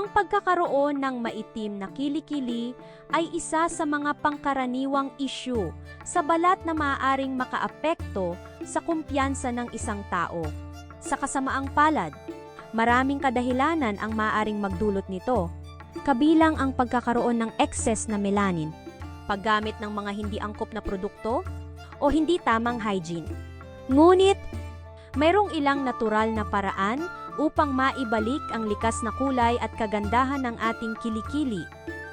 Ang pagkakaroon ng maitim na kilikili ay isa sa mga pangkaraniwang isyu sa balat na maaaring makaapekto sa kumpiyansa ng isang tao. Sa kasamaang palad, maraming kadahilanan ang maaaring magdulot nito, kabilang ang pagkakaroon ng excess na melanin, paggamit ng mga hindi angkop na produkto, o hindi tamang hygiene. Ngunit, mayroong ilang natural na paraan upang maibalik ang likas na kulay at kagandahan ng ating kilikili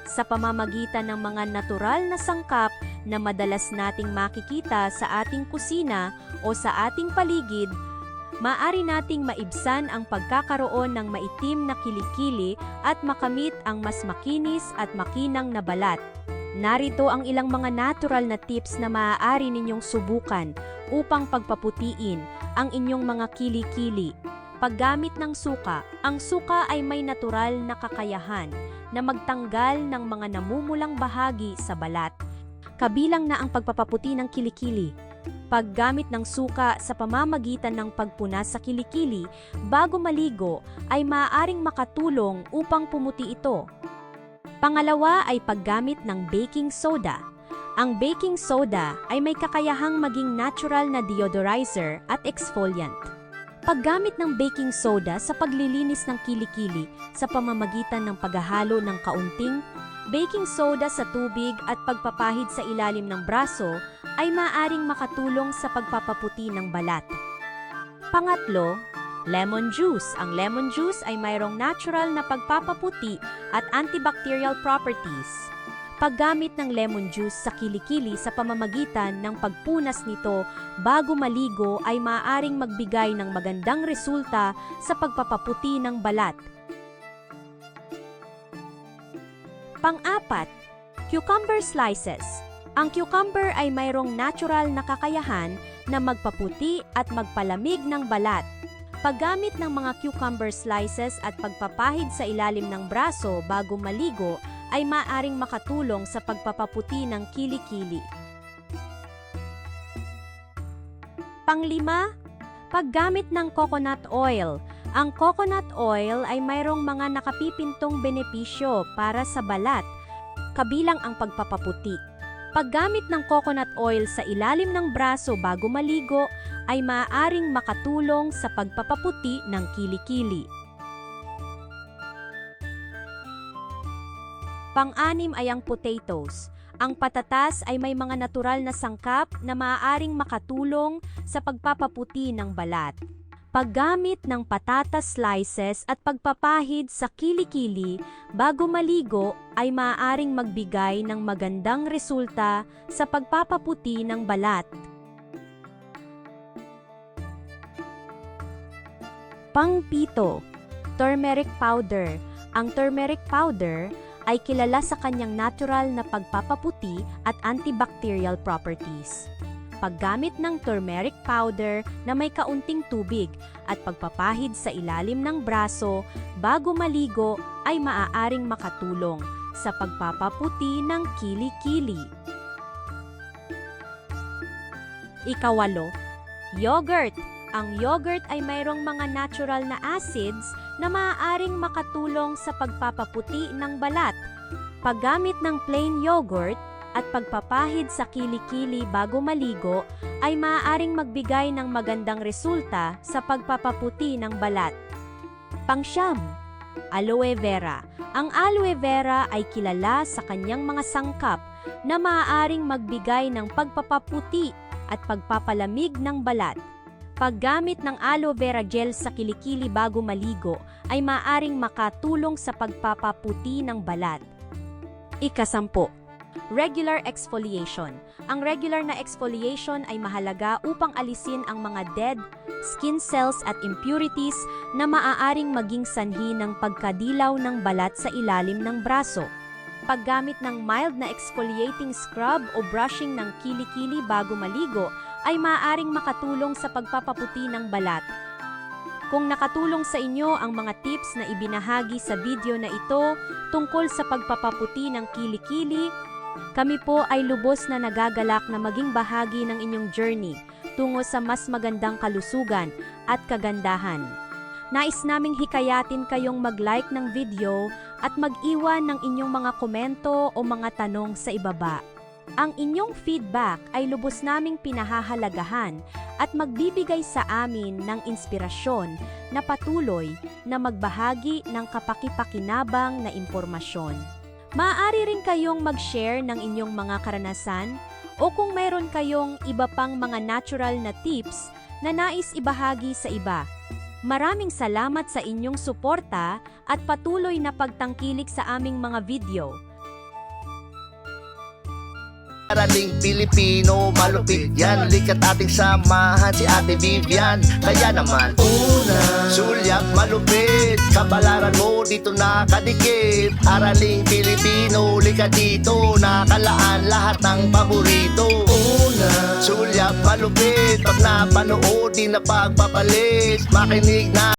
sa pamamagitan ng mga natural na sangkap na madalas nating makikita sa ating kusina o sa ating paligid, maaari nating maibsan ang pagkakaroon ng maitim na kilikili at makamit ang mas makinis at makinang na balat. Narito ang ilang mga natural na tips na maaari ninyong subukan upang pagpaputiin ang inyong mga kilikili. Paggamit ng suka, ang suka ay may natural na kakayahan na magtanggal ng mga namumulang bahagi sa balat. Kabilang na ang pagpapaputi ng kilikili. Paggamit ng suka sa pamamagitan ng pagpunas sa kilikili bago maligo ay maaaring makatulong upang pumuti ito. Pangalawa ay paggamit ng baking soda. Ang baking soda ay may kakayahang maging natural na deodorizer at exfoliant. Paggamit ng baking soda sa paglilinis ng kilikili sa pamamagitan ng paghahalo ng kaunting baking soda sa tubig at pagpapahid sa ilalim ng braso ay maaring makatulong sa pagpapaputi ng balat. Pangatlo, lemon juice. Ang lemon juice ay mayroong natural na pagpapaputi at antibacterial properties. Paggamit ng lemon juice sa kilikili sa pamamagitan ng pagpunas nito bago maligo ay maaaring magbigay ng magandang resulta sa pagpapaputi ng balat. Pang-apat, cucumber slices. Ang cucumber ay mayroong natural na kakayahan na magpaputi at magpalamig ng balat. Paggamit ng mga cucumber slices at pagpapahid sa ilalim ng braso bago maligo ay maaring makatulong sa pagpapaputi ng kilikili. Panglima, paggamit ng coconut oil. Ang coconut oil ay mayroong mga nakapipintong benepisyo para sa balat, kabilang ang pagpapaputi. Paggamit ng coconut oil sa ilalim ng braso bago maligo ay maaaring makatulong sa pagpapaputi ng kilikili. Pang-anim ay ang potatoes. Ang patatas ay may mga natural na sangkap na maaaring makatulong sa pagpapaputi ng balat. Paggamit ng patatas slices at pagpapahid sa kilikili bago maligo ay maaaring magbigay ng magandang resulta sa pagpapaputi ng balat. Pangpito, turmeric powder. Ang turmeric powder ay kilala sa kanyang natural na pagpapaputi at antibacterial properties. Paggamit ng turmeric powder na may kaunting tubig at pagpapahid sa ilalim ng braso bago maligo ay maaaring makatulong sa pagpapaputi ng kilikili. Ikawalo, yogurt. Ang yogurt ay mayroong mga natural na acids na maaaring makatulong sa pagpapaputi ng balat. Paggamit ng plain yogurt at pagpapahid sa kilikili bago maligo ay maaaring magbigay ng magandang resulta sa pagpapaputi ng balat. Pangsyam, aloe vera. Ang aloe vera ay kilala sa kanyang mga sangkap na maaaring magbigay ng pagpapaputi at pagpapalamig ng balat. Paggamit ng aloe vera gel sa kilikili bago maligo ay maaring makatulong sa pagpapaputi ng balat. Ikasampo, Regular exfoliation. Ang regular na exfoliation ay mahalaga upang alisin ang mga dead skin cells at impurities na maaaring maging sanhi ng pagkadilaw ng balat sa ilalim ng braso. Paggamit ng mild na exfoliating scrub o brushing ng kilikili bago maligo ay maaaring makatulong sa pagpapaputi ng balat. Kung nakatulong sa inyo ang mga tips na ibinahagi sa video na ito tungkol sa pagpapaputi ng kilikili, kami po ay lubos na nagagalak na maging bahagi ng inyong journey tungo sa mas magandang kalusugan at kagandahan. Nais naming hikayatin kayong mag-like ng video at mag-iwan ng inyong mga komento o mga tanong sa ibaba. Ang inyong feedback ay lubos naming pinahahalagahan at magbibigay sa amin ng inspirasyon na patuloy na magbahagi ng kapakipakinabang na impormasyon. Maaari rin kayong mag-share ng inyong mga karanasan o kung mayroon kayong iba pang mga natural na tips na nais ibahagi sa iba. Maraming salamat sa inyong suporta at patuloy na pagtangkilik sa aming mga video. Araling Pilipino, malupit yan. Likat ating samahan si Ate Vivian. Kaya naman Una Sulyap malupit. Kabalaran mo dito nakadikit. Araling Pilipino, likat dito. Nakalaan lahat ng paborito. Una Sulyap malupit. Pag napanood di na pagpapalit. Makinig na